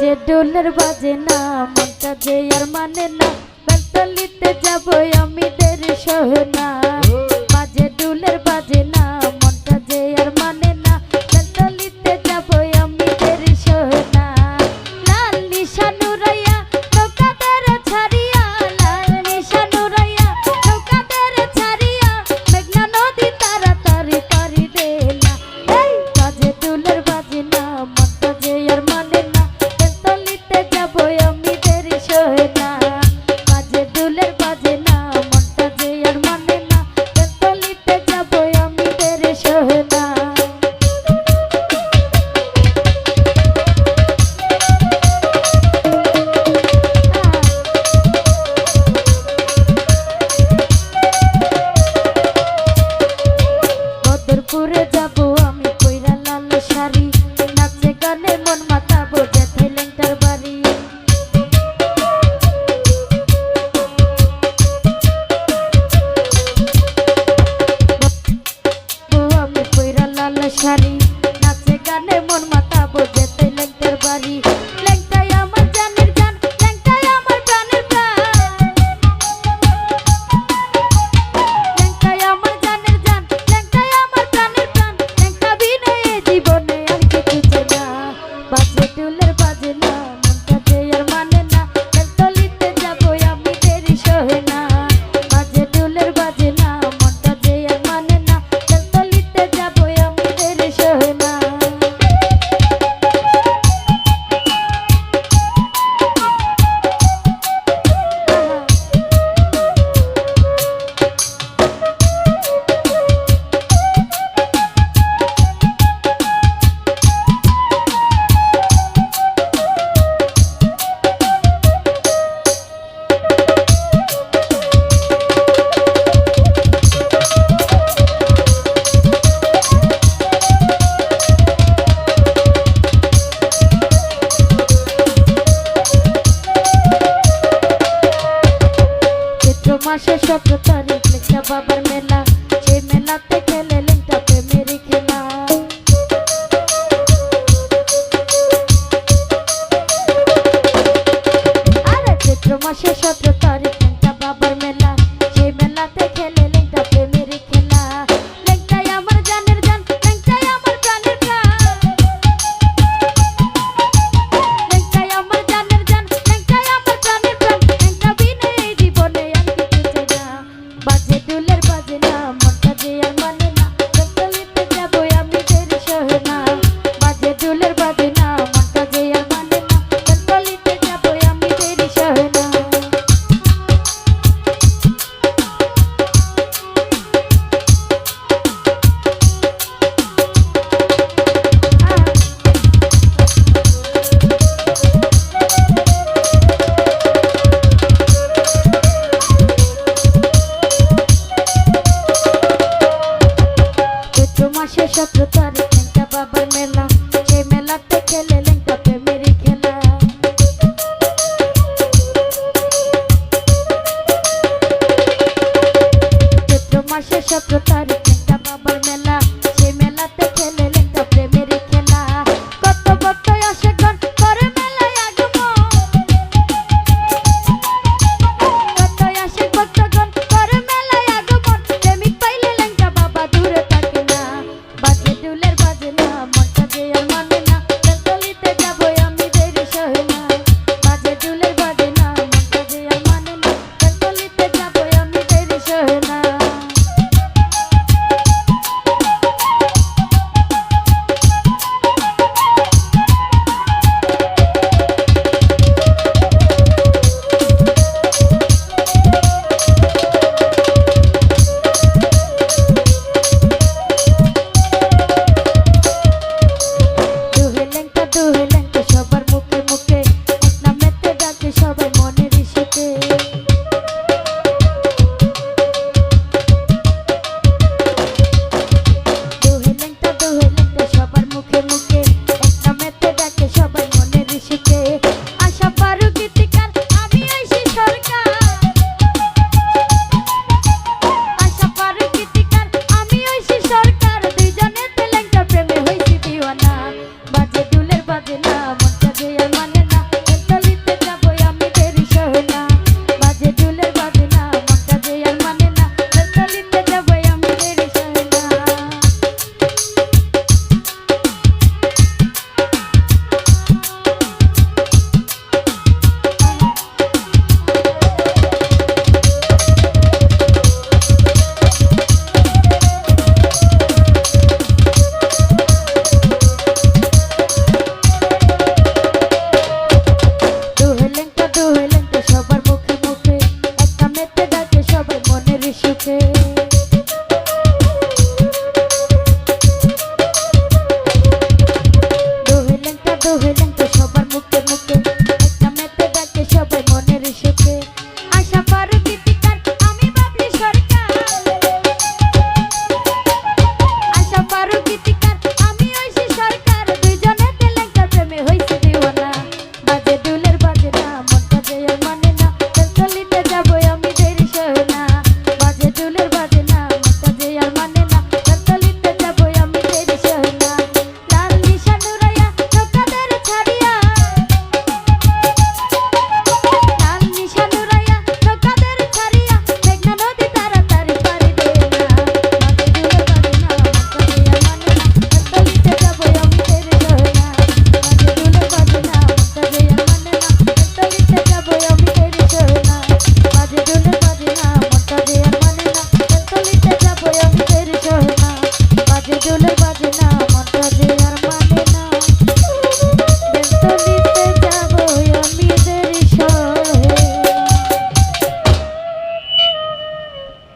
যে ডোলের বাজে না মনটা যে আর মানে না। বেলতলিতে যাব আমি দেরি সহ না। বাজে ডোলের বাজে না যত মৃদুলের বাজে না মনটা যে আমার